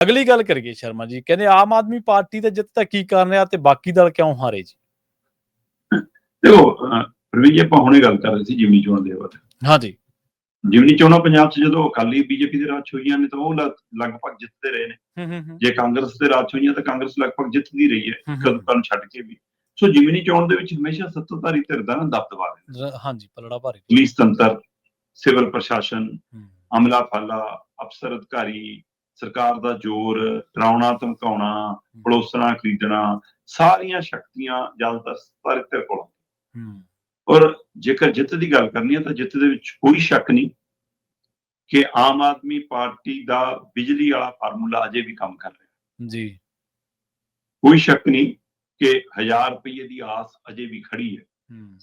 ਅਗਲੀ ਗੱਲ ਕਰੀਏ ਸ਼ਰਮਾ ਜੀ ਕਹਿੰਦੇ ਆਮ ਆਦਮੀ ਪਾਰਟੀ ਦਾ ਜਿੱਤ ਦਾ ਕੀ ਕਾਰਨ ਰਿਹਾ ਤੇ ਬਾਕੀ ਦਲ ਕਿਉਂ ਹਾਰੇ ਜੀ? ਦੇਖੋ ਜੀ ਆਪਾਂ ਹੁਣੇ ਗੱਲ ਕਰ ਰਹੇ ਸੀ ਜਿਮਨੀ ਚੋਣ ਦੇ ਬਾਰੇ। ਹਾਂਜੀ ਜਿਮਨੀ ਚੋਣਾਂ ਪੰਜਾਬ 'ਚ ਜਦੋਂ ਅਕਾਲੀ ਬੀਜੇਪੀ ਦੇ ਰਾਜ ਹੋਈਆਂ ਨੇ ਤਾਂ ਉਹ ਲਗ- ਲਗਭਗ ਜਿੱਤਦੇ ਰਹੇ ਨੇ। ਹੂੰ ਹੂੰ ਹੂੰ। ਜੇ ਕਾਂਗਰਸ ਦੇ ਰਾਜ ਹੋਈਆਂ ਤਾਂ ਕਾਂਗਰਸ ਲਗਭਗ ਜਿੱਤਦੀ ਰਹੀ ਹੈ ਹੂੰ, ਹੂੰ। ਕਦੋਂ ਕਰਨ ਛੱਡ ਕੇ ਵੀ। ਸੋ ਜਿਮਨੀ ਚੋਣ ਦੇ ਵਿੱਚ ਹਮੇਸ਼ਾ ਸੱਤਾਧਾਰੀ ਧਿਰ ਦਾ ਨਾ। ਦਬਦਬਾ ਰਹਿੰਦਾ ਹਾਂਜੀ ਪਲੜਾ ਭਾਰੀ। ਪੁਲਿਸ ਤੰਤਰ ਸਿਵਲ ਪ੍ਰਸ਼ਾਸਨ ਹੂੰ, ਅਮਲਾ ਫਾਲਾ ਅਫਸਰ ਅਧਿਕਾਰੀ ਸਰਕਾਰ ਦਾ ਜ਼ੋਰ ਡਰਾਉਣਾ ਧਮਕਾਉਣਾ ਪੜੋਸਣਾ ਖਰੀਦਣਾ ਸਾਰੀਆਂ ਸ਼ਕਤੀਆਂ ਜ਼ਿਆਦਾਤਰ ਸੱਤਾਧਾਰੀ ਧਿਰ ਕੋਲ ਹੂੰ। ਔਰ ਜੇਕਰ ਜਿੱਤ ਦੀ ਗੱਲ ਕਰਨੀ ਹੈ ਤਾਂ ਜਿੱਤ ਦੇ ਵਿੱਚ ਕੋਈ ਸ਼ੱਕ ਨਹੀਂ ਕਿ ਆਮ ਆਦਮੀ ਪਾਰਟੀ ਦਾ ਬਿਜਲੀ ਵਾਲਾ ਫਾਰਮੂਲਾ ਅਜੇ ਵੀ ਕੰਮ ਕਰ ਰਿਹਾ। ਜੀ। ਕੋਈ ਸ਼ੱਕ ਨਹੀਂ ਕਿ 1000 ਰੁਪਏ ਦੀ ਆਸ ਅਜੇ ਵੀ ਖੜੀ ਹੈ। ਹੂੰ।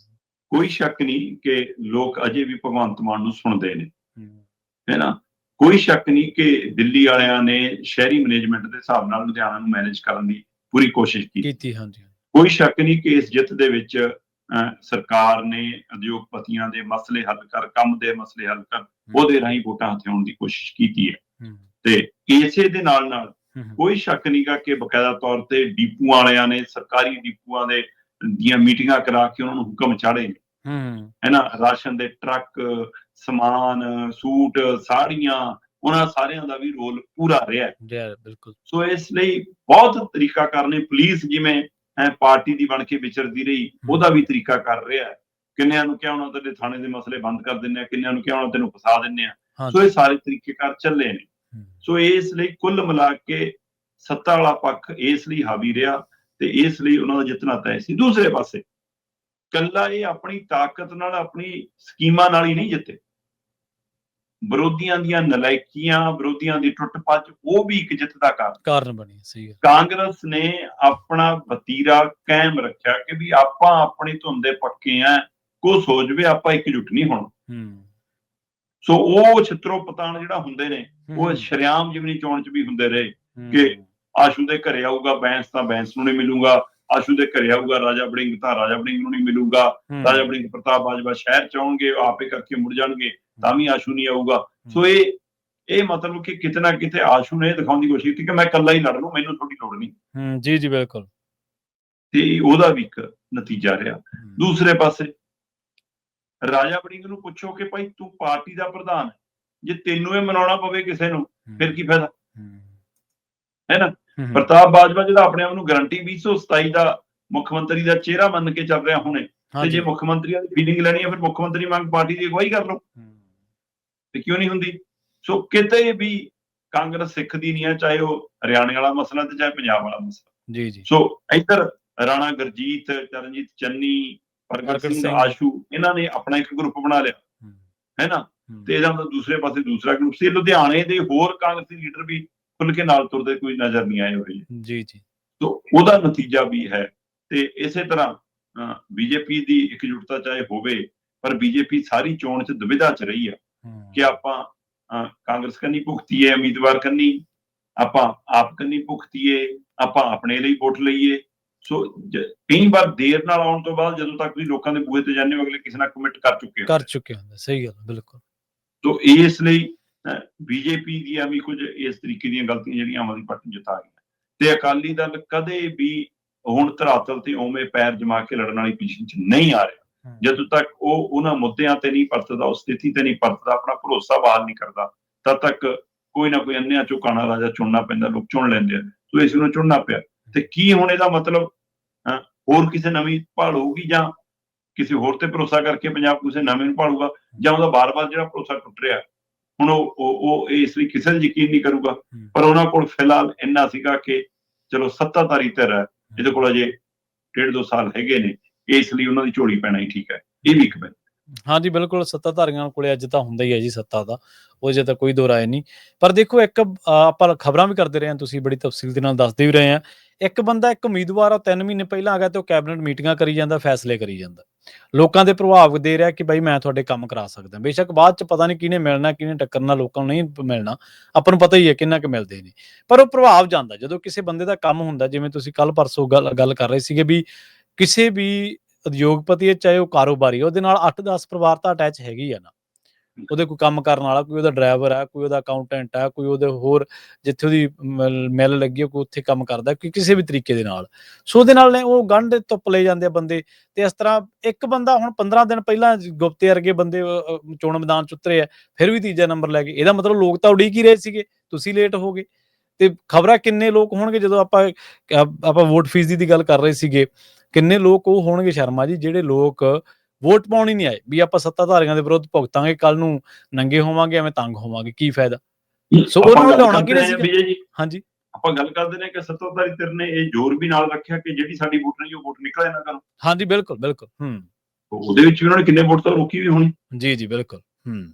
ਕੋਈ ਸ਼ੱਕ ਨਹੀਂ ਕਿ ਲੋਕ ਅਜੇ ਵੀ ਭਗਵੰਤ ਮਾਨ ਨੂੰ ਸੁਣਦੇ ਨੇ। ਹੂੰ। ਹੈ ਨਾ? ਕੋਈ ਸ਼ੱਕ ਨਹੀਂ ਕਿ ਦਿੱਲੀ ਵਾਲਿਆਂ ਨੇ ਸ਼ਹਿਰੀ ਮੈਨੇਜਮੈਂਟ ਦੇ ਹਿਸਾਬ ਨਾਲ ਲੁਧਿਆਣਾ ਨੂੰ ਮੈਨੇਜ ਕਰਨ ਦੀ ਪੂਰੀ ਕੋਸ਼ਿਸ਼ ਕੀਤੀ। ਕੀਤੀ ਹਾਂਜੀ। ਕੋਈ ਸ਼ੱਕ ਨਹੀਂ ਕਿ ਇਸ ਜਿੱਤ ਦੇ ਵਿੱਚ ਸਰਕਾਰ ਨੇ ਉਦਯੋਗਪਤੀਆਂ ਦੇ ਮਸਲੇ ਹੱਲ ਕਰ ਕੰਮ ਦੇ ਮਸਲੇ ਹੱਲ ਕਰ ਉਹਦੇ ਰਾਹੀਂ ਵੋਟਾਂ ਹਥਿਆਉਣ ਦੀ ਕੋਸ਼ਿਸ਼ ਕੀਤੀ ਹੈ। ਤੇ ਇਸੇ ਦੇ ਨਾਲ ਨਾਲ ਕੋਈ ਸ਼ੱਕ ਨਹੀਂਗਾ ਕਿ ਬਕਾਇਦਾ ਤੌਰ ਤੇ ਡੀਪੂ ਵਾਲਿਆਂ ਨੇ ਸਰਕਾਰੀ ਡੀਪੂਆਂ ਦੇ ਦੀਆਂ ਮੀਟਿੰਗਾਂ ਕਰਾ ਕੇ ਉਹਨਾਂ ਨੂੰ ਹੁਕਮ ਚਾੜੇ ਨੇ। ਹੂੰ। ਹੈ ਨਾ? ਰਾਸ਼ਨ ਦੇ ਟਰੱਕ ਸਮਾਨ ਸੂਟ ਸਾੜੀਆਂ ਉਹਨਾਂ ਸਾਰਿਆਂ ਦਾ ਵੀ ਰੋਲ ਪੂਰਾ ਰਿਹਾ ਹੈ। ਜੀ ਬਿਲਕੁਲ। ਸੋ ਇਸ ਲਈ ਬਹੁਤ ਤਰੀਕਾ ਕਰਨੇ ਪੁਲਿਸ ਜਿਵੇਂ ਪਾਰਟੀ ਦੀ ਬਣ ਕੇ ਵਿਚਰਦੀ ਰਹੀ ਉਹਦਾ ਵੀ ਤਰੀਕਾ ਕਰ ਰਿਹਾ ਹੈ। ਕਿੰਨਿਆਂ ਨੂੰ ਕਿਹਾ ਉਹਨਾਂ ਤੇਰੇ ਥਾਣੇ ਦੇ ਮਸਲੇ ਬੰਦ ਕਰ ਦਿੰਨੇ ਆ ਕਿੰਨਿਆਂ ਨੂੰ ਕਿਹਾ ਉਹਨਾਂ ਤੈਨੂੰ ਫਸਾ ਦਿੰਨੇ ਆ ਸੋ ਇਹ ਸਾਰੇ ਤਰੀਕੇ ਕਰ ਚੱਲੇ ਨੇ। ਸੋ ਇਸ ਲਈ ਕੁੱਲ ਮਿਲਾ ਕੇ ਸੱਤਾ ਵਾਲਾ ਪੱਖ ਇਸ ਲਈ ਹਾਵੀ ਰਿਹਾ ਤੇ ਇਸ ਲਈ ਉਹਨਾਂ ਦਾ ਜਿੱਤਣਾ ਤੈਅ ਸੀ। ਦੂਸਰੇ ਪਾਸੇ ਕੱਲਾ ਇਹ ਆਪਣੀ ਤਾਕਤ ਨਾਲ ਆਪਣੀ ਸਕੀਮਾਂ ਨਾਲ ਹੀ ਨਹੀਂ ਜਿੱਤੇ। ਵਿਰੋਧੀਆਂ ਦੀਆਂ ਨਲਾਇਕੀਆਂ ਵਿਰੋਧੀਆਂ ਦੀ ਟੁੱਟ ਭੱਜ ਉਹ ਵੀ ਇੱਕ ਜਿੱਤ ਦਾ ਕਾਰਨ ਕਾਰਨ ਬਣੀ ਸਹੀ ਕਾਂਗਰਸ ਨੇ ਆਪਣਾ ਵਤੀਰਾ ਕਾਇਮ ਰੱਖਿਆ ਕਿ ਵੀ ਆਪਾਂ ਆਪਣੀ ਧੁੰਨ ਦੇ ਪੱਕੇ ਆ ਕੋ ਸੋਚ ਵੀ ਆਪਾਂ ਇਕਜੁੱਟ ਨਹੀਂ ਹੋਣਾ। ਹੂੰ। ਸੋ ਉਹ ਛਿੱਤਰੋ ਪਤਾਣ ਜਿਹੜਾ ਹੁੰਦੇ ਨੇ ਉਹ ਸ਼ਰਿਆਮ ਜਿਵਨੀ ਚੋਣ ਚ ਵੀ ਹੁੰਦੇ ਰਹੇ ਕਿ ਆਸ਼ੂ ਦੇ ਘਰੇ ਆਊਗਾ ਬੈਂਸ ਤਾਂ ਬੈਂਸ ਨੂੰ ਨਹੀਂ ਮਿਲੂਗਾ ਆਸ਼ੂ ਦੇ ਘਰੇ ਆਊਗਾ ਰਾਜਾ ਬੜਿੰਗ ਤਾਂ ਰਾਜਾ ਬੜਿੰਗ ਨੂੰ ਨਹੀਂ ਮਿਲੂਗਾ। ਰਾਜਾ ਬੜਿੰਗ ਪ੍ਰਤਾਪ ਬਾਜਵਾ ਸ਼ਹਿਰ ਚ ਆਉਣਗੇ ਆਪੇ ਕਰਕੇ ਮੁੜ ਜਾਣਗੇ ਤਾਂ ਵੀ ਆਸ਼ੂ ਨਹੀਂ ਆਊਗਾ। ਸੋ ਇਹ ਇਹ ਮਤਲਬ ਕਿ ਕਿਤੇ ਨਾ ਕਿਤੇ ਆਸ਼ੂ ਨੇ ਦਿਖਾਉਣ ਦੀ ਕੋਸ਼ਿਸ਼ ਕੀਤੀ ਕਿ ਮੈਂ ਇਕੱਲਾ ਹੀ ਲੜ ਲੂ ਮੈਨੂੰ ਤੁਹਾਡੀ ਲੋੜ ਨਹੀਂ। ਹੂੰ ਜੀ ਜੀ ਬਿਲਕੁਲ। ਤੇ ਉਹਦਾ ਵੀ ਇੱਕ ਨਤੀਜਾ ਰਿਹਾ। ਦੂਸਰੇ ਪਾਸੇ ਰਾਜਾ ਬੜਿੰਗ ਨੂੰ ਪੁੱਛੋ ਕਿ ਭਾਈ ਤੂੰ ਪਾਰਟੀ ਦਾ ਪ੍ਰਧਾਨ। ਜੇ ਤੈਨੂੰ ਇਹ ਮਨਾਉਣਾ ਪਵੇ ਕਿਸੇ ਨੂੰ ਫਿਰ ਕੀ ਫਾਇਦਾ? ਹੂੰ, ਨਾ? ਪ੍ਰਤਾਪ ਬਾਜਵਾ ਜਿਹੜਾ ਆਪਣੇ ਆਪ ਨੂੰ ਗਾਰੰਟੀ 227 ਦਾ ਮੁੱਖ ਮੰਤਰੀ ਦਾ ਚਿਹਰਾ ਮੰਨ ਕੇ ਚੱਲ ਰਿਹਾ ਹੁਣੇ। ਤੇ ਜੇ ਮੁੱਖ ਮੰਤਰੀ ਦੀ ਫੀਲਿੰਗ ਲੈਣੀ ਹੈ ਫਿਰ ਮੁੱਖ ਮੰਤਰੀ ਵਾਂਗ ਪਾਰਟੀ ਦੀ ਅਗਵਾਈ ਕਰ ਲਓ। ਤੇ ਕਿਉਂ ਨਹੀਂ ਹੁੰਦੀ? ਸੋ ਕਿਤੇ ਵੀ ਕਾਂਗਰਸ ਸਿੱਖਦੀ ਨਹੀਂ ਹੈ ਚਾਹੇ ਉਹ ਹਰਿਆਣੇ ਵਾਲਾ ਮਸਲਾ ਤੇ ਚਾਹੇ ਪੰਜਾਬ ਵਾਲਾ ਮਸਲਾ। ਜੀ ਜੀ। ਸੋ ਇੱਧਰ ਰਾਣਾ ਗੁਰਜੀਤ ਚਰਨਜੀਤ ਚੰਨੀ ਪ੍ਰਗਟ ਸਿੰਘ। ਆਸ਼ੂ ਇਹਨਾਂ ਨੇ ਆਪਣਾ ਇੱਕ ਗਰੁੱਪ ਬਣਾ ਲਿਆ। ਹੂੰ, ਨਾ? ਤੇ ਇਹਦਾ ਮਤਲਬ ਦੂਸਰੇ ਪਾਸੇ ਦੂਸਰਾ ਗਰੁੱਪ ਸੀ। ਲੁਧਿਆਣੇ ਦੇ ਹੋਰ ਕਾਂਗਰਸੀ ਲੀਡਰ ਵੀ ਖੁੱਲ ਕੇ ਨਾਲ ਤੁਰਦੇ ਕੋਈ ਨਜ਼ਰ ਨਹੀਂ ਆਏ ਹੋਏ। ਜੀ ਜੀ। ਸੋ ਉਹਦਾ ਨਤੀਜਾ ਵੀ ਹੈ ਤੇ ਇਸੇ ਤਰ੍ਹਾਂ ਬੀਜੇਪੀ ਦੀ ਇਕਜੁੱਟਤਾ ਚਾਹੇ ਹੋਵੇ ਪਰ ਬੀਜੇਪੀ ਸਾਰੀ ਚੋਣ 'ਚ ਦੁਵਿਧਾ 'ਚ ਰਹੀ ਹੂੰ, ਕਿ ਆਪਾਂ ਕਾਂਗਰਸ ਕੰਨੀ ਭੁਗਤੀਏ ਉਮੀਦਵਾਰ ਕੰਨੀ ਆਪਾਂ ਆਪ ਕੰਨੀ ਭੁਗਤੀਏ ਆਪਾਂ ਆਪਣੇ ਲਈ ਵੋਟ ਲਈਏ। ਸੋ ਕਈ ਵਾਰ ਦੇਰ ਨਾਲ ਆਉਣ ਤੋਂ ਬਾਅਦ ਜਦੋਂ ਤੱਕ ਤੁਸੀਂ ਲੋਕਾਂ ਦੇ ਬੂਹੇ ਤੇ ਜਾਂਦੇ ਹੋ ਅਗਲੇ ਕਿਸੇ ਨਾਲ ਕਮਿਟ ਕਰ ਚੁੱਕੇ ਹੋ ਕਰ ਚੁੱਕੇ ਹੁੰਦੇ ਸਹੀ ਗੱਲ ਬਿਲਕੁਲ। ਸੋ ਇਸ ਲਈ ਬੀਜੇਪੀ ਦੀਆਂ ਵੀ ਕੁਝ ਇਸ ਤਰੀਕੇ ਦੀਆਂ ਗਲਤੀਆਂ ਜਿਹੜੀਆਂ ਆਮ ਆਦਮੀ ਪਾਰਟੀ ਨੂੰ ਜਿਤਾ ਗਈਆਂ। ਤੇ ਅਕਾਲੀ ਦਲ ਕਦੇ ਵੀ ਹੁਣ ਧਰਾਤਲ ਤੇ ਉਵੇਂ ਪੈਰ ਜਮਾ ਕੇ ਲੜਨ ਵਾਲੀ ਪੋਜੀਸ਼ਨ 'ਚ ਨਹੀਂ ਆ ਰਿਹਾ। ਜਦੋਂ ਤੱਕ ਉਹ ਉਹਨਾਂ ਮੁੱਦਿਆਂ ਤੇ ਨਹੀਂ ਪਰਤਦਾ ਉਸ ਸਥਿਤੀ ਤੇ ਨਹੀਂ ਪਰਤਦਾ ਆਪਣਾ ਭਰੋਸਾ ਬਹਾਲ ਨਹੀਂ ਕਰਦਾ ਤਦ ਤੱਕ ਕੋਈ ਨਾ ਕੋਈ ਅੰਨਿਆਂ ਚੋਂ ਕਾਣਾ ਰਾਜਾ ਚੁਣਨਾ ਪੈਂਦਾ ਲੋਕ ਚੁਣ ਲੈਂਦੇ ਆ। ਸੋ ਇਸ ਨੂੰ ਚੁਣਨਾ ਪਿਆ। ਤੇ ਕੀ ਹੁਣ ਇਹਦਾ ਮਤਲਬ ਹੋਰ ਕਿਸੇ ਨਵੀਂ ਭਾਲ ਹੋਊਗੀ ਜਾਂ ਕਿਸੇ ਹੋਰ ਤੇ ਭਰੋਸਾ ਕਰਕੇ ਪੰਜਾਬ ਕਿਸੇ ਨਵੇਂ ਨੂੰ ਭਾਲੂਗਾ ਜਾਂ ਉਹਦਾ ਬਾਰ-ਬਾਰ ਜਿਹੜਾ ਭਰੋਸਾ ਟੁੱਟ ਰਿਹਾ ਹੁਣ ਉਹ ਉਹ ਇਸ ਲਈ ਕਿਸੇ ਨੂੰ ਯਕੀਨ ਨਹੀਂ ਕਰੂਗਾ। ਪਰ ਉਹਨਾਂ ਕੋਲ ਫਿਲਹਾਲ ਇੰਨਾ ਸੀਗਾ ਕਿ ਚਲੋ ਸੱਤਾਧਾਰੀ ਧਿਰ ਹੈ। ਇਹਦੇ ਕੋਲ ਅਜੇ ਡੇਢ ਦੋ ਸਾਲ ਹੈਗੇ ਨੇ। ਇਸ ਲਈ ਉਹਨਾਂ ਦੀ ਝੋਲੀ ਪੈਣਾ ਹੀ ਠੀਕ ਹੈ। ਇਹ ਵੀ ਇੱਕ ਬੈ ਹਾਂਜੀ ਬਿਲਕੁਲ ਸੱਤਾਧਾਰੀਆਂ ਕੋਲੇ ਅੱਜ ਤਾਂ ਹੁੰਦਾ ਹੀ ਹੈ ਜੀ ਸੱਤਾ ਦਾ, ਉਹ ਜੇ ਤਾਂ ਕੋਈ ਦੋ ਰਾਏ ਨਹੀਂ। ਪਰ ਦੇਖੋ ਇੱਕ ਆਪਾਂ ਖਬਰਾਂ ਵੀ ਕਰਦੇ ਰਹੇ ਹਾਂ, ਤੁਸੀਂ ਬੜੀ ਤਫਸੀਲ ਦੇ ਨਾਲ ਦੱਸਦੇ ਵੀ ਰਹੇ ਆ ਇੱਕ ਬੰਦਾ ਇੱਕ ਉਮੀਦਵਾਰ ਆ 3 ਮਹੀਨੇ ਪਹਿਲਾਂ ਆ ਗਿਆ ਤੇ ਉਹ ਕੈਬਨਿਟ ਮੀਟਿੰਗਾਂ ਕਰੀ ਜਾਂਦਾ, ਫੈਸਲੇ ਕਰੀ ਜਾਂਦਾ। ਲੋਕਾਂ ਦੇ ਪ੍ਰਭਾਵ ਦੇ ਰਿਹਾ ਕਿ ਭਾਈ ਮੈਂ ਤੁਹਾਡੇ ਕੰਮ ਕਰਾ ਸਕਦਾ। ਬੇਸ਼ੱਕ ਬਾਅਦ ਚ ਪਤਾ ਨਹੀਂ ਕਿਹਨੇ ਮਿਲਣਾ, ਕਿਹਨੇ ਟੱਕਰਨਾ, ਲੋਕਾਂ ਨੂੰ ਨਹੀਂ ਮਿਲਣਾ। ਆਪਾਂ ਨੂੰ ਪਤਾ ਹੀ ਹੈ ਕਿੰਨਾ ਕੁ ਮਿਲਦੇ ਨੇ। ਪਰ ਉਹ ਪ੍ਰਭਾਵ ਜਾਂਦਾ। ਜਦੋਂ ਕਿਸੇ ਬੰਦੇ ਦਾ ਕੰਮ ਹੁੰਦਾ, ਜਿਵੇਂ ਤੁਸੀਂ ਕੱਲ ਪਰਸੋਂ ਗੱਲ ਗੱਲ ਕਰ ਰਹੇ ਸੀਗੇ ਵੀ ਕਿਸੇ ਵੀ ਉਦਯੋਗਪਤੀ ਹੈ, ਚਾਹੇ ਉਹ ਕਾਰੋਬਾਰੀ ਹੈ, ਉਹਦੇ ਨਾਲ 8-10 ਪਰਿਵਾਰ ਤਾਂ ਅਟੈਚ ਹੈਗੀ ਆ ਨਾ। ਉਹਦੇ ਕੋਈ ਕੰਮ ਕਰਨ ਵਾਲਾ, ਕੋਈ ਉਹਦਾ ਡਰਾਈਵਰ ਹੈ, ਕੋਈ ਉਹਦਾ ਅਕਾਊਂਟੈਂਟ ਹੈ, ਕੋਈ ਉਹਦੇ ਹੋਰ ਜਿੱਥੇ ਉਹਦੀ ਮਿਲ- ਲੱਗੀ ਕੋਈ ਉੱਥੇ ਕੰਮ ਕਰਦਾ, ਕੋਈ ਕਿਸੇ ਵੀ ਤਰੀਕੇ ਦੇ ਨਾਲ। ਸੋ ਉਹਦੇ ਨਾਲ ਨੇ ਉਹ ਗੰਢ ਧੁੱਪ ਲੈ ਜਾਂਦੇ ਆ ਬੰਦੇ ਤੇ ਇਸ ਤਰ੍ਹਾਂ ਇੱਕ ਬੰਦਾ ਹੁਣ 15 ਦਿਨ ਪਹਿਲਾਂ ਗੁਪਤੇ ਵਰਗੇ ਬੰਦੇ ਚੋਣ ਮੈਦਾਨ ਚ ਉਤਰੇ ਆ, ਫਿਰ ਵੀ ਤੀਜਾ ਨੰਬਰ ਲੈ ਗਏ ਇਹਦਾ ਮਤਲਬ ਲੋਕ ਤਾਂ ਉਡੀਕ ਹੀ ਰਹੇ ਸੀਗੇ, ਤੁਸੀਂ ਲੇਟ ਹੋ ਗਏ। ਤੇ ਖਬਰਾਂ ਕਿੰਨੇ ਲੋਕ ਹੋਣਗੇ ਜਦੋਂ ਆਪਾਂ ਆਪਾਂ ਵੋਟ ਫੀਸ ਦੀ ਗੱਲ ਕਰ ਰਹੇ ਸੀਗੇ। ਕਿੰਨੇ ਲੋਕ ਉਹ ਹੋਣਗੇ ਸ਼ਰਮਾ ਜੀ ਜਿਹੜੇ ਲੋਕ ਵੋਟ ਪਾਉਣ ਹੀ ਨਹੀਂ ਆਏ ਵੀ ਆਪਾਂ ਸੱਤਾਧਾਰੀਆਂ ਦੇ ਵਿਰੁੱਧ ਭੁਗਤਾਂਗੇ ਕੱਲ ਨੂੰ ਨੰਗੇ ਹੋਵਾਂਗੇ ਐਵੇਂ ਤੰਗ ਹੋਵਾਂਗੇ ਕੀ ਫਾਇਦਾ? ਸੋ ਉਹਨਾਂ ਨੂੰ ਲਿਆਉਣਾ ਕਿਹਨੇ ਜੀ। ਹਾਂਜੀ। ਆਪਾਂ ਗੱਲ ਕਰਦੇ ਨੇ ਕਿ ਸੱਤਾਧਾਰੀ ਧਿਰ ਨੇ ਇਹ ਜ਼ੋਰ ਵੀ ਨਾਲ ਰੱਖਿਆ ਕਿ ਜਿਹੜੀ ਸਾਡੀ ਵੋਟ ਨਹੀਂ ਉਹ ਵੋਟ ਨਿਕਲੇ ਨਾ ਕਰੋ ਹਾਂਜੀ ਬਿਲਕੁਲ ਬਿਲਕੁਲ ਹੂੰ। ਉਹਦੇ ਵਿੱਚ ਵੀ ਉਹਨਾਂ ਨੇ ਕਿੰਨੇ ਵੋਟ ਤੋਂ ਰੋਕੀ ਵੀ ਹੋਣੀ। ਜੀ ਜੀ ਬਿਲਕੁਲ ਹੂੰ।